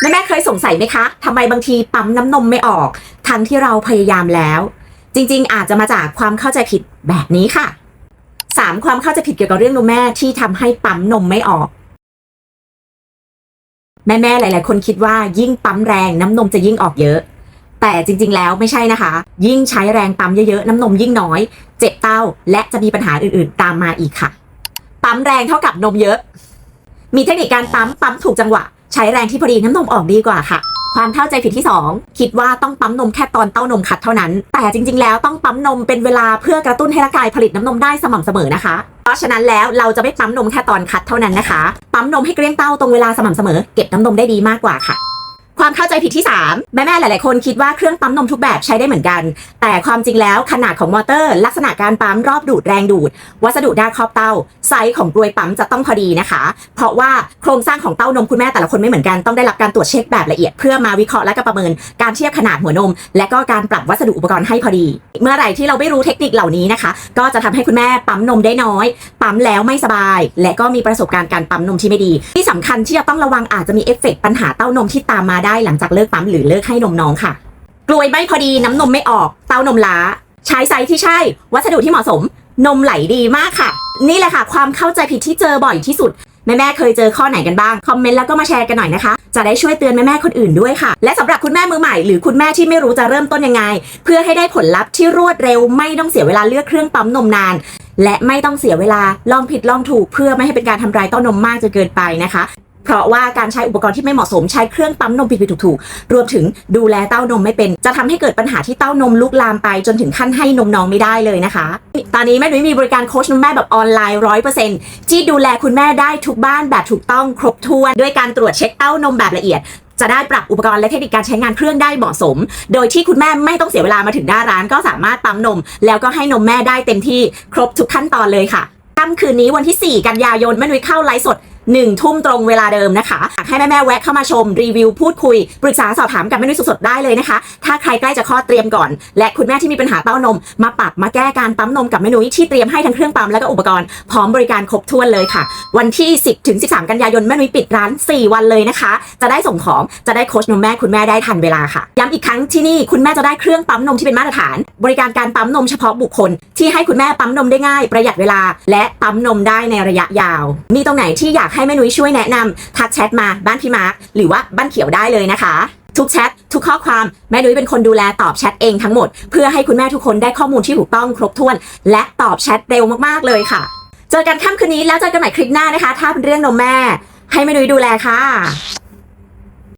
แม่แม่เคยสงสัยไหมคะทำไมบางทีปั๊มน้ำนมไม่ออก ทั้งที่เราพยายามแล้ว จริง ๆ อาจจะมาจากความเข้าใจผิดแบบนี้ค่ะ 3. ความเข้าใจผิดเกี่ยวกับเรื่องนมแม่ที่ทำให้ปั๊มนมไม่ออก แม่ๆหลาย ๆ คนคิดว่ายิ่งปั๊มแรงน้ำนมจะยิ่งออกเยอะ แต่จริง ๆ แล้วไม่ใช่นะคะ ยิ่งใช้แรงปั๊มเยอะ ๆ น้ำนมยิ่งน้อย เจ็บเต้า และจะมีปัญหาอื่น ๆ ตามมาอีกค่ะ ปั๊มแรงเท่ากับนมเยอะ มีเทคนิคการปั๊มปั๊มถูกจังหวะ ใช้แรงที่พอดีน้ำนมออกดีกว่าค่ะ ความเข้าใจผิดที่ 2 คิดว่าต้องปั๊มนมแค่ตอนเต้านมคัดเท่านั้น แต่จริง ๆ แล้วต้องปั๊มนมเป็นเวลาเพื่อกระตุ้นให้ร่างกายผลิตน้ำนมได้สม่ำเสมอนะคะ เพราะฉะนั้นแล้วเราจะไม่ปั๊มนมแค่ตอนคัดเท่านั้นนะคะ ปั๊มนมให้เกลี้ยงเต้าตรงเวลาสม่ำเสมอ เก็บน้ำนมได้ดีมากกว่าค่ะ ความเข้าใจผิดที่ 3 แม่ๆหลายๆ คนคิดว่าเครื่องปั๊มนมทุกแบบใช้ได้เหมือนกัน แต่ความจริงแล้วขนาดของมอเตอร์ ลักษณะการปั๊มรอบดูดแรงดูด วัสดุด้านครอบเต้า ไซส์ของกลวยปั๊มจะต้องพอดีนะคะ เพราะว่าโครงสร้างของเต้านมคุณแม่แต่ละคนไม่เหมือนกันต้องได้รับการตรวจเช็คแบบละเอียด เพื่อมาวิเคราะห์และก็ประเมินการเทียบขนาดหัวนม และก็การปรับวัสดุอุปกรณ์ให้พอดี เมื่อไหร่ที่เราไม่รู้เทคนิคเหล่านี้นะคะ ก็จะทำให้คุณแม่ปั๊มนมได้น้อย ปั๊มแล้วไม่สบาย และก็มีประสบการณ์การปั๊มนมที่ไม่ดี ที่สำคัญที่จะต้องระวังอาจจะมีเอฟเฟกปัญหาเต้านมที่ตามมาได้หลังจากเลิกปั๊มหรือเลิกให้นมน้องค่ะ กลวยไม่พอดีน้ำนมไม่ออก เต้านมล้า ใช้ไซส์ที่ใช่ วัสดุที่เหมาะสม นมไหลดีมากค่ะ นี่แหละค่ะ ความเข้าใจผิดที่เจอบ่อยที่สุดแม่แม่เคยเจอข้อไหนกันบ้าง คอมเมนต์แล้วก็มาแชร์กันหน่อยนะคะ จะได้ช่วยเตือนแม่แม่คนอื่นด้วยค่ะ และสำหรับคุณแม่มือใหม่ หรือคุณแม่ที่ไม่รู้จะเริ่มต้นยังไง เพื่อให้ได้ผลลัพธ์ที่รวดเร็วไม่ต้องเสียเวลาเลือกเครื่องปั๊มนมนาน และไม่ต้องเสียเวลาลองผิดลองถูกเพื่อไม่ให้เป็นการทำรายเต้านมมากจนเกินไปนะคะ เพราะว่าการใช้อุปกรณ์ที่ไม่เหมาะสมใช้เครื่องปั๊มนมผิดๆถูกๆ รวมถึงดูแลเต้านมไม่เป็น จะทำให้เกิดปัญหาที่เต้านมลุกลามไปจนถึงขั้นให้นมน้องไม่ได้เลยนะคะ ตอนนี้แม่หนุ่ยมีบริการโค้ชนมแม่แบบออนไลน์ร้อยเปอร์เซ็นต์ที่ดูแลคุณแม่ได้ทุกบ้านแบบถูกต้องครบถ้วนด้วยการตรวจเช็คเต้านมแบบละเอียดจะได้ปรับอุปกรณ์และเทคนิคการใช้งานเครื่องได้เหมาะสม โดยที่คุณแม่ไม่ต้องเสียเวลามาถึงหน้าร้านก็สามารถปั๊มนม แล้วก็ให้นมแม่ได้เต็มที่ครบทุกขั้นตอนเลยค่ะค่ำคืนนี้วันที่ 4 กันยายนแม่นุ้ยเข้าไลฟ์สด หนึ่งทุ่มตรงเวลาเดิมนะคะอยากให้แม่แม่แวะเข้ามาชมรีวิวพูดคุย ปรึกษาสอบถามกับแม่นุ้ยสดๆได้เลยนะคะ ถ้าใครใกล้จะคลอดเตรียมก่อน และคุณแม่ที่มีปัญหาเต้านม มาปรับมาแก้การปั๊มนมกับแม่นุ้ยที่เตรียมให้ทั้งเครื่องปั๊มและก็อุปกรณ์พร้อมบริการครบถ้วนเลยค่ะ วันที่ 10ถึง13 กันยายนแม่นุ้ยปิดร้าน 4 วันเลยนะคะ จะได้ส่งของจะได้โค้ชนมแม่คุณแม่ได้ทันเวลาค่ะย้ำอีกครั้งที่นี่คุณแม่จะได้เครื่องปั๊มนมที่เป็นมาตรฐาน บริการการปั๊มนมเฉพาะบุคคล ที่ให้คุณแม่ปั๊มนมได้ง่าย ประหยัดเวลา และปั๊มนมได้ในระยะยาว มีตรงไหนที่อยากให้แม่นุ้ยช่วยแนะนำทักแชทมาบ้านพี่มาร์คหรือว่าบ้านเขียวได้เลยนะคะทุกแชททุกข้อความแม่นุ้ยเป็นคนดูแลตอบแชทเองทั้งหมด เพื่อให้คุณแม่ทุกคนได้ข้อมูลที่ถูกต้องครบถ้วน และตอบแชทเร็วมากๆเลยค่ะ เจอกันค่ำคืนนี้แล้วเจอกันใหม่คลิปหน้านะคะ ถ้าเป็นเรื่องนมแม่ ให้แม่นุ้ยดูแลค่ะ